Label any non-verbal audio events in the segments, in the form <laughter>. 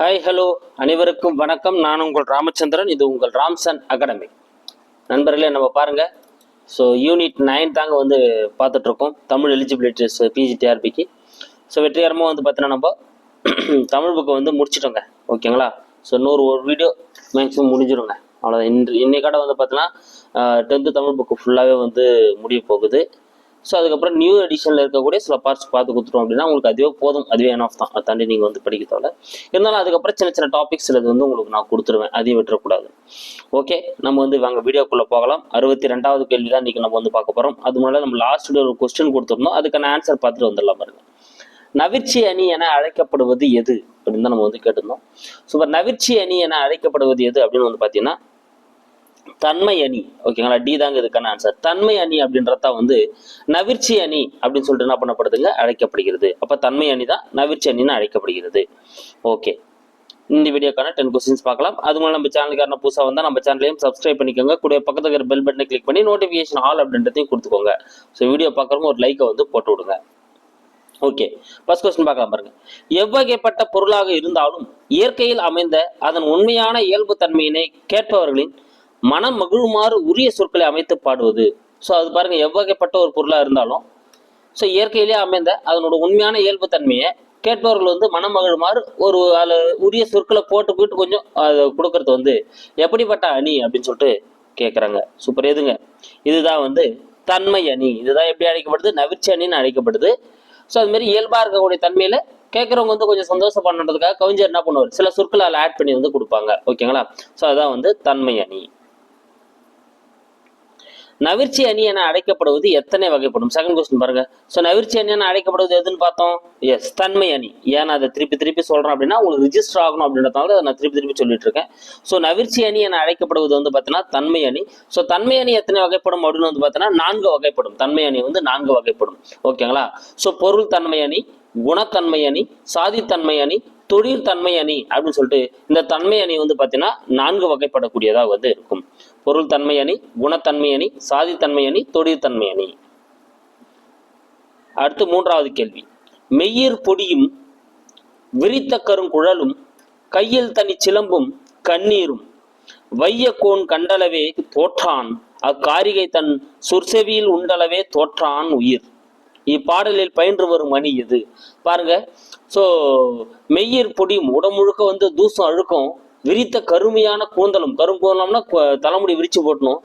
Hi hello அனைவருக்கும் வணக்கம். நான் உங்கள் ராமச்சந்திரன். இது உங்கள் ராம்சன் அகாடமி. நண்பர்களே நம்ம பாருங்க. ஸோ யூனிட் நைன் தாங்க வந்து பார்த்துட்ருக்கோம். தமிழ் எலிஜிபிலிட்டிஸ் பிஜிடிஆர்பிக்கு ஸோ வெற்றிகரமாக வந்து பார்த்தீங்கன்னா நம்ம <clears throat> தமிழ் புக்கை வந்து முடிச்சிட்டோங்க. ஓகேங்களா? ஸோ நூறு ஒரு வீடியோ மேக்ஸிமம் முடிஞ்சிடுங்க அவ்வளோதான் இன்று இன்னைக்காட வந்து பார்த்தீங்கன்னா டென்த்து தமிழ் புக்கு ஃபுல்லாகவே வந்து முடிய போகுது. ஸோ அதுக்கப்புறம் நியூ எடிஷனில் இருக்கக்கூடிய சில பார்ட்ஸ் பார்த்து கொடுத்துட்டோம் அப்படின்னா உங்களுக்கு அதுவே போதும். அதுவே என் ஆஃப் தான். அதை தாண்டி நீங்கள் வந்து படிக்க தேவை இருந்தாலும் அதுக்கப்புறம் சின்ன சின்ன டாபிக்ஸ் சிலது வந்து உங்களுக்கு நான் கொடுத்துருவேன். அதையும் விட்டுறக்கூடாது. ஓகே நம்ம வந்து வாங்க வீடியோக்குள்ளே போகலாம். அறுபத்தி ரெண்டாவது கேள்வி தான் இன்றைக்கி நம்ம வந்து பார்க்க போகிறோம் அது முன்னாடி நம்ம லாஸ்ட் ஒரு கொஸ்டின் கொடுத்துருந்தோம். அதுக்கான ஆன்சர் பார்த்துட்டு வந்துடலாம் பாருங்க. நவிர்ச்சி அணி என அழைக்கப்படுவது எது? அப்படின்னு தான் நம்ம வந்து கேட்டிருந்தோம். ஸோ நவிர்ச்சி அணி என அழைக்கப்படுவது எது அப்படின்னு வந்து பார்த்தீங்கன்னா தன்மை அணி ஓகேங்களா? டி தாங்க இதுக்கான ஆன்சர் தன்மை அணி அப்படின்றத வந்து நவிர்ச்சி அணி அப்படின்னு சொல்லிட்டு என்ன பண்ணப்படுதுங்க? அழைக்கப்படுகிறது. அப்போ தன்மை அணி தான் நவிர்ச்சி அணின்னு அழைக்கப்படுகிறது. ஓகே இந்த வீடியோக்கான டென் கொஸ்டின்ஸ் பார்க்கலாம். அது மூலம் நம்ம சேனலுக்கான புதுசாக வந்தால் நம்ம சேனலையும் சப்ஸ்கிரைப் பண்ணிக்கோங்க. கூட பக்கத்துல இருக்கிற பெல் பட்டனை கிளிக் பண்ணி நோட்டிஃபிகேஷன் ஆல் அப்படின்றதையும் கொடுத்துக்கோங்க. ஸோ வீடியோ பார்க்குறவங்க ஒரு லைக்கை வந்து போட்டு விடுங்க. ஓகே ஃபர்ஸ்ட் கொஸ்டின் பார்க்கலாம் பாருங்க. எவ்வகைப்பட்ட பொருளாக இருந்தாலும் இயற்கையில் அமைந்த அதன் உண்மையான இயல்பு தன்மையினை கேட்பவர்களின் மனம் மகிழுமாறு உரிய சொற்களை அமைத்து பாடுவது. ஸோ அது பாருங்க எவ்வகைப்பட்ட ஒரு பொருளாக இருந்தாலும் ஸோ இயற்கையிலேயே அமைந்த அதனோட உண்மையான இயல்பு தன்மையை கேட்பவர்கள் வந்து மனம் மகிழுமாறு ஒரு அதில் உரிய சொற்களை போட்டு போயிட்டு கொஞ்சம் அதை கொடுக்கறது வந்து எப்படிப்பட்ட அணி அப்படின்னு சொல்லிட்டு கேட்குறாங்க சூப்பர் எதுங்க? இதுதான் வந்து தன்மை அணி. இதுதான் எப்படி அழைக்கப்படுது? நவிர்ச்சி அணின்னு அழைக்கப்படுது. ஸோ அதுமாரி இயல்பாக இருக்கக்கூடிய தன்மையில் கேட்குறவங்க வந்து கொஞ்சம் சந்தோஷம் பண்ணுறதுக்காக கவிஞர் என்ன பண்ணுவார்? சில சொற்களை அதில் ஆட் பண்ணி வந்து கொடுப்பாங்க. ஓகேங்களா ஸோ அதுதான் வந்து தன்மை அணி. நவிர்ச்சி அணி என அழைக்கப்படுவது எத்தனை வகைப்படும்? செகண்ட் கொஸ்டின் பாருங்க. ஸோ நவிர்ச்சி அணி என அழைக்கப்படுவது எதுன்னு பார்த்தோம்? எஸ் தன்மை அணி. ஏன் அதை திருப்பி திருப்பி சொல்றேன் அப்படின்னா உங்களுக்கு ரிஜிஸ்டர் ஆகணும் அப்படின்றதுனால அதை நான் திருப்பி திருப்பி சொல்லிட்டு இருக்கேன். ஸோ நவிர்ச்சி அணி என அழைக்கப்படுவது வந்து பார்த்தீங்கன்னா தன்மை அணி. ஸோ தன்மை அணி எத்தனை வகைப்படும் அப்படின்னு வந்து பார்த்தீங்கன்னா நான்கு வகைப்படும். தன்மை அணி வந்து நான்கு வகைப்படும். ஓகேங்களா ஸோ பொருள் தன்மை அணி குணத்தன்மை அணி சாதித்தன்மை அணி தொழில் தன்மை அணி அப்படின்னு சொல்லிட்டு இந்த தன்மை அணி வந்து பார்த்தீங்கன்னா நான்கு வகைப்படக்கூடியதாக வந்து இருக்கும். பொருள் தன்மை அணி குணத்தன்மை அணி சாதித்தன்மை அணி தொழில் தன்மை அணி. அடுத்து மூன்றாவது கேள்வி. மெய்யீர் பொடியும் விரித்த கருங்குழலும் கையில் தனி சிலம்பும் கண்ணீரும். வையக்கோன் கண்டளவே தோற்றான் அக்காரிகை தன் சுர்செவியில் உண்டளவே தோற்றான் உயிர். இப்பாடலில் பயின்று வரும் அணி எது பாருங்க. ஸோ மெய்யர் பொடியும் உடமுழுக்க வந்து தூசம் அழுக்கும். விரித்த கருமையான கூந்தலும் கரும்பூந்தலம்னா தலைமுடி விரிச்சு போட்டணும்.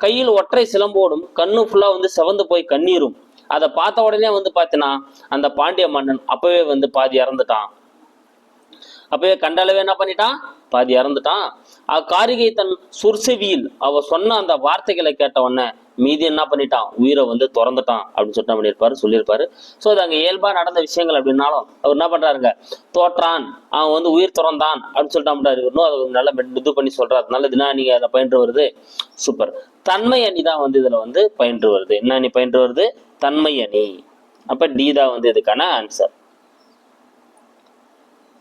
கையில் ஒற்றை சிலம்போடும் கண்ணு ஃபுல்லாக வந்து செவந்து போய் கண்ணீரும். அதை பார்த்த உடனே வந்து பார்த்தீங்கன்னா அந்த பாண்டிய மன்னன் அப்பவே வந்து பாதி இறந்துட்டான். அப்பவே கண்டளவே என்ன பண்ணிட்டான்? பாதி இறந்துட்டான். அக்காரிகை தன் சுர்செவியில் அவ சொன்ன அந்த வார்த்தைகளை கேட்டவொடனே மீதி என்ன பண்ணிட்டான்? உயிரை வந்து திறந்துட்டான் அப்படின்னு சொல்லிட்டு பண்ணியிருப்பாரு? சொல்லியிருப்பாரு. ஸோ அது அங்கே இயல்பாக நடந்த விஷயங்கள் அப்படின்னாலும் அவர் என்ன பண்ணுறாருங்க தோற்றான். அவன் வந்து உயிர் திறந்தான் அப்படின்னு சொல்லிட்டு இன்னும் அதை நல்லா இது பண்ணி சொல்கிறார் நல்ல இதுனா நீங்கள் அதில் பயின்று வருது. சூப்பர். தன்மை அணி தான் வந்து இதில் வந்து பயின்று வருது. என்ன அணி பயின்று வருது? தன்மை அணி. அப்போ டி தான் வந்து இதுக்கான ஆன்சர்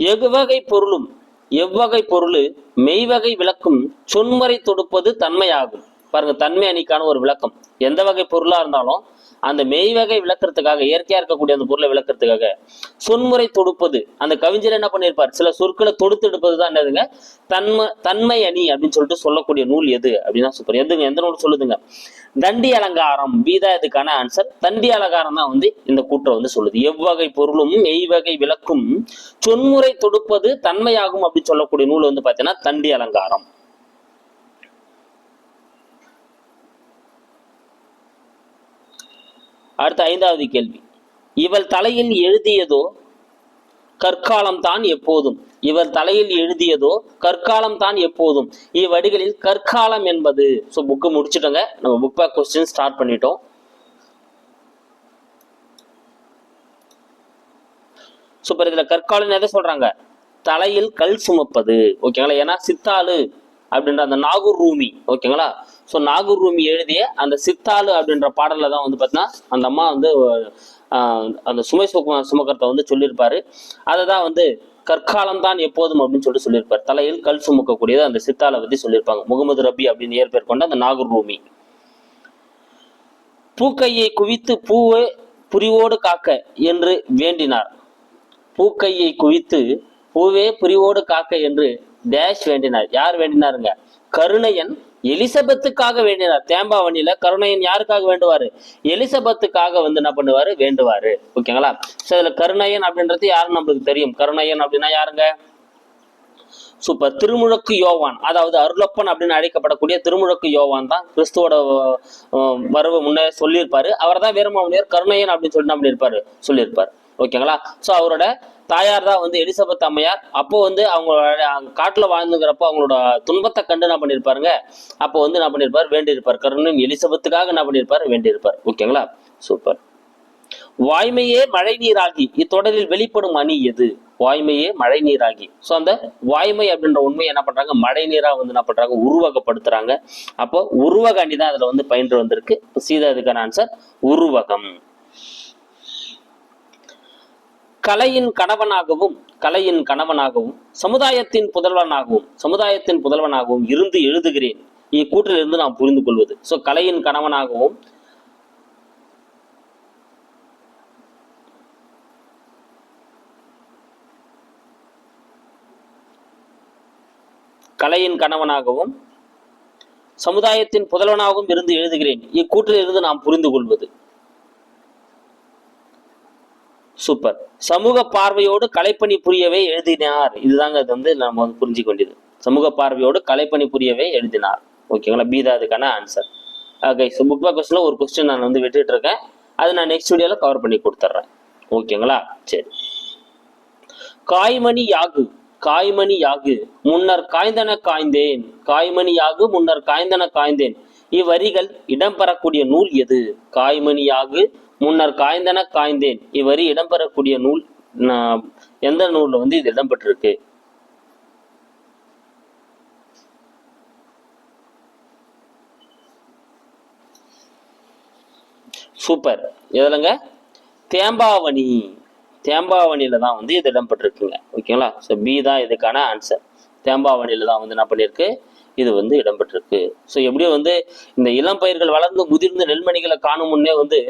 எவ்வகை பொருளும் எவ்வகை பொருள் மெய்வகை விளக்கும் சொன்முறை தொடுப்பது தன்மையாகும். பாருங்க தன்மை அணிக்கான ஒரு விளக்கம். எந்த வகை பொருளா இருந்தாலும் அந்த மெய்வகை விளக்குறதுக்காக இயற்கையா இருக்கக்கூடிய அந்த பொருளை விளக்குறதுக்காக சொன்முறை தொடுப்பது. அந்த கவிஞர் என்ன பண்ணியிருப்பார் சில சொற்களை தொடுத்து எடுப்பது தான் என்னதுங்க? தன்மை தன்மை அணி அப்படின்னு சொல்லிட்டு சொல்லக்கூடிய நூல் எது? அப்படின்னா சூப்பர் எதுங்க? எந்த நூல் சொல்லுதுங்க? தண்டி அலங்காரம். பீதா இதுக்கான ஆன்சர் தண்டி அலங்காரம் தான் வந்து இந்த கூற்றை வந்து சொல்லுது. எவ்வகை பொருளும் மெய்வகை விளக்கும் சொன்முறை தொடுப்பது தன்மையாகும் அப்படின்னு சொல்லக்கூடிய நூல் வந்து பார்த்தீங்கன்னா தண்டி அலங்காரம். அடுத்த ஐந்தாவது கேள்வி. இவள் தலையில் எழுதியதோ கற்காலம் தான் எப்போதும். இவர் தலையில் எழுதியதோ கற்காலம் தான் எப்போதும். இவ்வடிகளில் கற்காலம் என்பது ஸோ புக்கு முடிச்சிட்டோங்க. நம்ம புக் பேக் கொஸ்டின் ஸ்டார்ட் பண்ணிட்டோம். சூப்பர் இதுல கற்காலம் எதை சொல்றாங்க? தலையில் கல் சுமப்பது. ஓகேங்களா? ஏன்னா சித்தாளு அப்படின்ற அந்த நாகூர் ரூமி. ஓகேங்களா? ஸோ நாகூர் ரூமி எழுதிய அந்த சித்தாளு அப்படின்ற பாடலில் தான் வந்து பார்த்தீங்கன்னா அந்த அம்மா வந்து அந்த சுமை சும சுமக்கரத்தை வந்து சொல்லியிருப்பாரு. அதை தான் வந்து கற்காலம் தான் எப்போதும் அப்படின்னு சொல்லிட்டு சொல்லியிருப்பார். தலையில் கல் சுமக்கக்கூடியது அந்த சித்தாளை பத்தி சொல்லியிருப்பாங்க. முகமது ரபி அப்படின்னு ஏற்பேர் கொண்ட அந்த நாகூர் ரூமி பூக்கையை குவித்து பூவை புரிவோடு காக்க என்று வேண்டினார். பூக்கையை குவித்து பூவே புரிவோடு காக்க என்று டேஷ் வேண்டினார். யார் வேண்டினாருங்க? கருணையன் எலிசபெத்துக்காக வேண்டினார். தேம்பாவணியில கருணையன் யாருக்காக வேண்டுவாரு? எலிசபெத்துக்காக வந்து என்ன பண்ணுவாரு? வேண்டுவாரு. ஓகேங்களா? சோ இதுல கருணையன் அப்படின்றது யாருன்னு நம்மளுக்கு தெரியும். கருணையன் அப்படின்னா யாருங்க? சூப்பர் திருமுழக்கு யோவான். அதாவது அருளப்பன் அப்படின்னு அழைக்கப்படக்கூடிய திருமுழக்கு யோவான் தான் கிறிஸ்துவோட வரவு முன்னே சொல்லியிருப்பாரு. அவர் தான் வீரமாமுனியர் கருணையன் அப்படின்னு சொல்லி என்ன இருப்பாரு சொல்லியிருப்பாரு. ஓகேங்களா? ஸோ அவரோட தாயார் தான் வந்து எலிசபெத் அம்மையார். அப்போ வந்து அவங்களோட காட்டில் வாழ்ந்துங்கிறப்போ அவங்களோட துன்பத்தை கண்டு என்ன பண்ணியிருப்பாருங்க அப்போ வந்து என்ன பண்ணியிருப்பார் வேண்டியிருப்பார். கருணும் எலிசபெத்துக்காக என்ன பண்ணியிருப்பார் வேண்டியிருப்பார். ஓகேங்களா? சூப்பர் வாய்மையே மழை நீராகி இத்தொடரில் வெளிப்படும் அணி எது? வாய்மையே மழை நீராகி ஸோ அந்த வாய்மை அப்படின்ற உண்மையை என்ன பண்றாங்க? மழை நீரா வந்து என்ன பண்றாங்க? உருவகப்படுத்துறாங்க. அப்போ உருவக அணி தான் அதுல வந்து பயின்று வந்திருக்கு. சீதா இதுக்கான ஆன்சர் உருவகம். கலையின் கணவனாகவும் கலையின் கணவனாகவும் சமுதாயத்தின் புதல்வனாகவும் சமுதாயத்தின் புதல்வனாகவும் இருந்து எழுதுகிறேன். இக்கூற்றிலிருந்து நாம் புரிந்து கொள்வது. ஸோ கலையின் கணவனாகவும் கலையின் கணவனாகவும் சமுதாயத்தின் புதல்வனாகவும் இருந்து எழுதுகிறேன். இக்கூற்றிலிருந்து நாம் புரிந்து கொள்வது. சூப்பர் சமூக பார்வையோடு கலைப்பணி புரியவே எழுதினார். இதுதாங்க அது வந்து நம்ம வந்து புரிஞ்சு கொண்டது சமூக பார்வையோடு கலைப்பணி புரியவே எழுதினார். ஓகேங்களா? பீதா அதுக்கான answer okay so book back கொஸ்டினில் ஒரு கொஸ்டின் நான் வந்து விட்டுட்டு இருக்கேன். அது நான் நெக்ஸ்ட் வீடியோவில் கவர் பண்ணி கொடுத்துட்றேன் ஓகேங்களா? சரி. காய்மணி யாகு காய்மணி யாகு முன்னர் காய்ந்தன காய்ந்தேன். காய்மணி யாகு முன்னர் காய்ந்தன காய்ந்தேன். இவ்வரிகள் இடம்பெறக்கூடிய நூல் எது? காய்மணி யாகு முன்னர் காய்ந்தன காய்ந்தேன். இவ்வரி இடம்பெறக்கூடிய நூல் எந்த நூல்ல வந்து இது இடம்பெற்றிருக்கு? சூப்பர். எதுலங்க? தேம்பாவணி. தேம்பாவணியில தான் வந்து இது இடம்பெற்றிருக்குங்க. ஓகேங்களா? ஸோ பி தான் இதுக்கான ஆன்சர் தேம்பாவணியில தான் வந்து என்ன பண்ணியிருக்கு? இது வந்து இடம்பெற்றிருக்கு. ஸோ எப்படியும் வந்து இந்த இளம் பயிர்கள் வளர்ந்து முதிர்ந்து நெல்மணிகளை காணும் முன்னே வந்து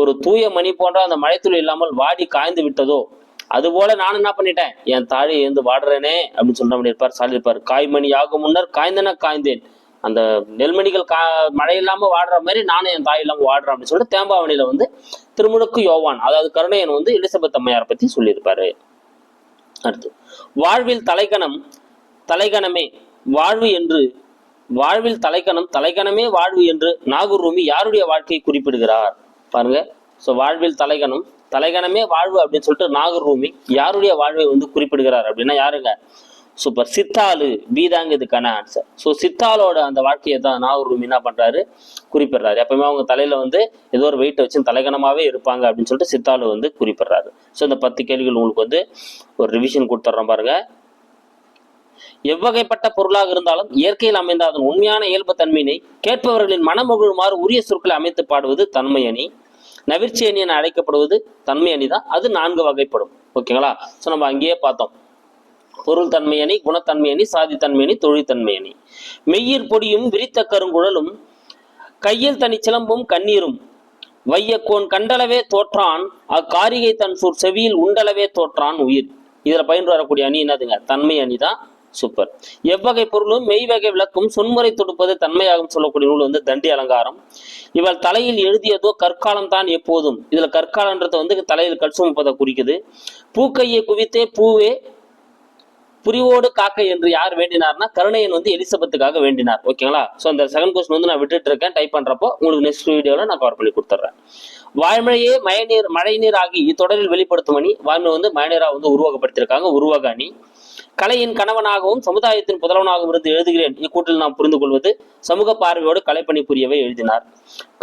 ஒரு தூய மணி போன்ற அந்த மழைத்துளி இல்லாமல் வாடி காய்ந்து விட்டதோ அதுபோல நான் என்ன பண்ணிட்டேன்? என் தாழி எழுந்து வாடுறேனே அப்படின்னு சொல்ற பண்ணியிருப்பார் சாலிருப்பார். காய்மணி ஆகும் முன்னர் காய்ந்தன காய்ந்தேன். அந்த நெல்மணிகள் கா மழை இல்லாமல் வாடுற மாதிரி நானும் என் தாய் இல்லாமல் வாடுறேன் அப்படின்னு சொல்லிட்டு தேம்பாவணியில வந்து திருமுழுக்கு யோவான் அதாவது கருணையன் வந்து எலிசபெத் அம்மையாரை பத்தி சொல்லியிருப்பாரு. அடுத்து வாழ்வில் தலைக்கணம் தலைகணமே வாழ்வு என்று வாழ்வில் தலைக்கணம் தலைக்கணமே வாழ்வு என்று நாகூர் ரூமி யாருடைய வாழ்க்கையை குறிப்பிடுகிறார்? பாருங்க. ஸோ வாழ்வில் தலைகணம் தலைகணமே வாழ்வு அப்படின்னு சொல்லிட்டு நாகூர் ரூமி யாருடைய வாழ்வை வந்து குறிப்பிடுகிறார் அப்படின்னா யாருங்க? சூப்பர் சித்தாலு பீதாங்க இதுக்கான ஆன்சர் ஸோ சித்தாலோட அந்த வாழ்க்கையை தான் நாகூர் ரூமி என்ன பண்றாரு? குறிப்பிடுறாரு. எப்பவுமே அவங்க தலையில வந்து ஏதோ ஒரு வெயிட்டை வச்சு தலைகணமாவே இருப்பாங்க அப்படின்னு சொல்லிட்டு சித்தாலு வந்து குறிப்பிடுறாரு. ஸோ இந்த பத்து கேள்விகள் உங்களுக்கு வந்து ஒரு ரிவிஷன் கொடுத்துட்றோம் பாருங்க. எவ்வகைப்பட்ட பொருளாக இருந்தாலும் இயற்கையில் அமைந்த அதன் உண்மையான இயல்பு தன்மையினை கேட்பவர்களின் மனமுகழுமாறு உரிய சொற்களை அமைத்து பாடுவது தன்மை அணி. நவிர்ச்சி அணி என அழைக்கப்படுவது தன்மை அணி தான் அது நான்கு வகைப்படும். ஓகேங்களா ஸோ நம்ம அங்கேயே பார்த்தோம். பொருள் தன்மை அணி குணத்தன்மை அணி சாதித்தன்மை அணி தொழில்தன்மை அணி. மெய்யிற் பொடியும் விரித்த கருங்குழலும் கையில் தனி சிலம்பும் கண்ணீரும். வையக்கோன் கண்டளவே தோற்றான் அக்காரிகை தன் சூர் செவியில் உண்டளவே தோற்றான் உயிர். இதில் பயின்று வரக்கூடிய அணி என்னதுங்க? தன்மை அணி தான் சூப்பர். எவ்வகை பொருளும் மெய்வகை விளக்கும் சொன்முறை தொடுப்பது தன்மையாகும் சொல்லக்கூடிய நூல் வந்து தண்டி அலங்காரம். இவள் தலையில் எழுதியதோ கற்காலம் தான் எப்போதும். இதுல கற்காலன்றத வந்து தலையில் கல் சுமப்பதை குறிக்குது. பூக்கையை குவித்தே பூவே புரிவோடு காக்கை என்று யார் வேண்டினார்னா கருணையன் வந்து எலிசபத்துக்காக வேண்டினார். ஓகேங்களா? ஸோ அந்த செகண்ட் கொஸ்டின் வந்து நான் விட்டுட்டு இருக்கேன். டைப் பண்றப்போ உங்களுக்கு நெக்ஸ்ட் வீடியோல நான் கவர் பண்ணி கொடுத்துட்றேன். வாய்மழையே மழைநீர் மழைநீர் ஆகி இத்தொடரில் வெளிப்படுத்தும் அணி. வாய்மை வந்து மழைநீரா வந்து உருவகப்படுத்தியிருக்காங்க. உருவக அணி. கலையின் கணவனாகவும் சமுதாயத்தின் புதல்வனாகவும் இருந்து எழுதுகிறேன். இக்கூட்டில் நாம் புரிந்து கொள்வது சமூக பார்வையோடு கலைப்பணி புரியவே எழுதினார்.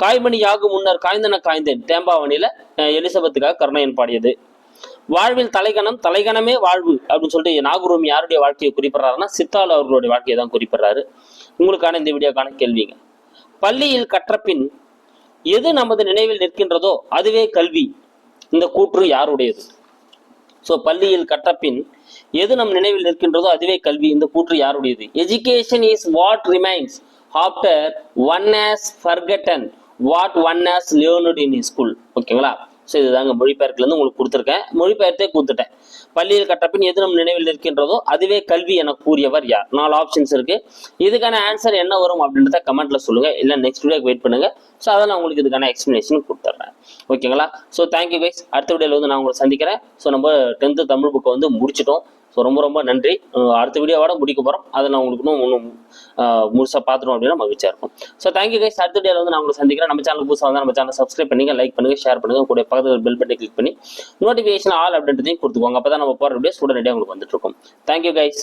காய்மணி யாகும் முன்னர் காய்ந்தன காய்ந்தேன். தேம்பாவணியில எலிசபெத்துக்காக கருணையன் பாடியது. வாழ்வில் தலைகணம் தலைகணமே வாழ்வு அப்படின்னு சொல்லிட்டு நாகூரம் யாருடைய வாழ்க்கையை குறிப்பிடுறாருன்னா சித்தாள் அவர்களுடைய வாழ்க்கையை தான் குறிப்பிடுறாரு. உங்களுக்கான இந்த வீடியோக்கான கேள்விங்க. பள்ளியில் கற்றப்பின் எது நமது நினைவில் நிற்கின்றதோ அதுவே கல்வி. இந்த கூற்று யாருடையது? ஸோ பள்ளியில் கற்றப்பின் எது நம் நினைவில் நிற்கின்றதோ அதுவே கல்வி. இந்த கூற்று யாருடையது? Education is what remains after one has forgotten what one has learned in school ஓகேங்களா ஸோ இதுதாங்க மொழிபெயர்க்கிலேருந்து உங்களுக்கு கொடுத்துருக்கேன். மொழிபெயர்த்தே கொடுத்துட்டேன் பள்ளியில் கட்டப்பின் எது நம் நினைவில் இருக்கின்றதோ அதுவே கல்வி என கூறியவர் யார்? நாலு ஆப்ஷன்ஸ் இருக்கு. இதுக்கான ஆன்சர் என்ன வரும் அப்படின்றத கமெண்ட்ல சொல்லுங்க. இல்லை நெக்ஸ்ட் வீடியோக்கு வெயிட் பண்ணுங்க. ஸோ அதை நான் உங்களுக்கு இதுக்கான எக்ஸ்பிளனேஷன் கொடுத்துட்றேன் ஓகேங்களா ஸோ தேங்க்யூ கைஸ் அடுத்த வீடியோவில் வந்து நான் உங்களை சந்திக்கிறேன். ஸோ நம்ம டென்த்து தமிழ் புக்கை வந்து முடிச்சிட்டோம். ஸோ ரொம்ப ரொம்ப நன்றி. அடுத்த வீடியோவோட முடிக்க போகிறோம் அதை நான் உங்களுக்கு இன்னும் இன்னும் முழுசாக பார்த்துட்டோம் அப்படின்னா மகிழ்ச்சியாக இருக்கும். ஸோ தேங்க்யூ கைஸ் அடுத்த வீடியோவில் வந்து நான் உங்களை சந்திக்கிறேன். நம்ம சேனல் புதுசாக வந்து நம்ம சேனல் சப்ஸ்கிரைப் பண்ணுங்க லைக் பண்ணுங்கள் ஷேர் பண்ணுங்கள் கூட பக்கத்தில் பெல் பட்டனை கிளிக் பண்ணி நோட்டிஃபிகேஷன் ஆல் அப்படின்றதையும் கொடுத்துக்கோங்க. அப்போ தான் நம்ம போகிற வீடியோஸ் உடனடியாக உங்களுக்கு வந்துட்டு இருக்கும். Thank you guys